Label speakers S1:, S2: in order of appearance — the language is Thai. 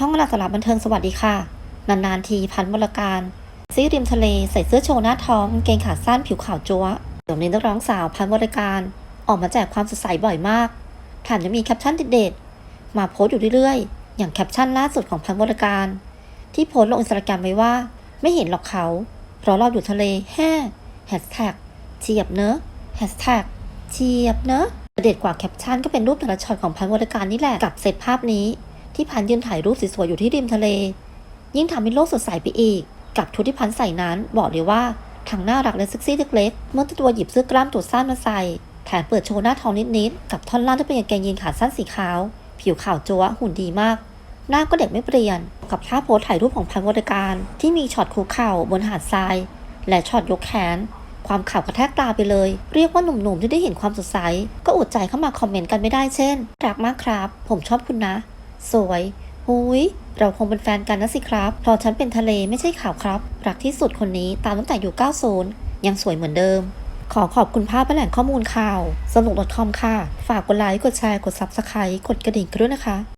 S1: ช่องเวลาสาระบันเทิงสวัสดีค่ะ นานๆทีพันวรการซีริมทะเลใส่เสื้อโชว์หน้าท้องกางเกงขาสั้นผิวขาวจั๊วเดี๋ยวนี้นักร้องสาวพันวรการ ออกมาแจกความสดใสบ่อยมากแถมยังมีแคปชั่นเด็ดๆมาโพสต์อยู่เรื่อยๆ อย่างแคปชั่นล่าสุดของพันวรการ ที่โพสต์ลงอินสตาแกรมไว้ว่า ไม่เห็นหรอกเขา เพราะเราอยู่ทะเลแฮ่แฮชแท็กเจียบเนอะแฮชแท็กเจียบเนอะเด็ดกว่าแคปชั่นก็เป็นรูปแต่ละช็อตของพันวรการนี่แหละกับเซตภาพนี้ ที่พันยืนถ่ายรูปสวยๆอยู่ที่ริมทะเล ยิ่งทำให้โลกสดใสไปอีก กับชุดที่พันใส่นั้นบอกเลยว่าทั้งน่ารักและเซ็กซี่เล็กๆเมื่อตัวหยิบเสื้อกล้ามตัวสั้นมาใส่แถมเปิดโชว์หน้าท้องนิดๆกับท่อนล่างที่เป็นกางเกงยีนขาสั้นสีขาว ผิวขาวจัวหุ่นดีมาก หน้าก็เด็กไม่เปลี่ยน กับท่าโพสถ่ายรูปของพันวรการ ที่มีช็อตคุกเข่าบนหาดทราย และช็อตยกแขน ความข่าวกระแทกตาไปเลย เรียกว่าหนุ่มๆที่ได้เห็นความสดใส ก็อดใจเข้ามาคอมเมนต์กันไม่ได้เช่น รักมากครับ ผมชอบคุณนะ สวยหุยเราคงเป็นแฟนกันนะสิครับเพราะฉันเป็นทะเลไม่ใช่ข่าวครับ รักที่สุดคนนี้ตามตั้งแต่อยู่ 90 ยังสวยเหมือนเดิม ขอขอบคุณภาพและแหล่งข้อมูลข่าว สนุก .com ค่ะ ฝากกดไลค์ กดแชร์ กด Subscribe กดกระดิ่งกันด้วยนะคะ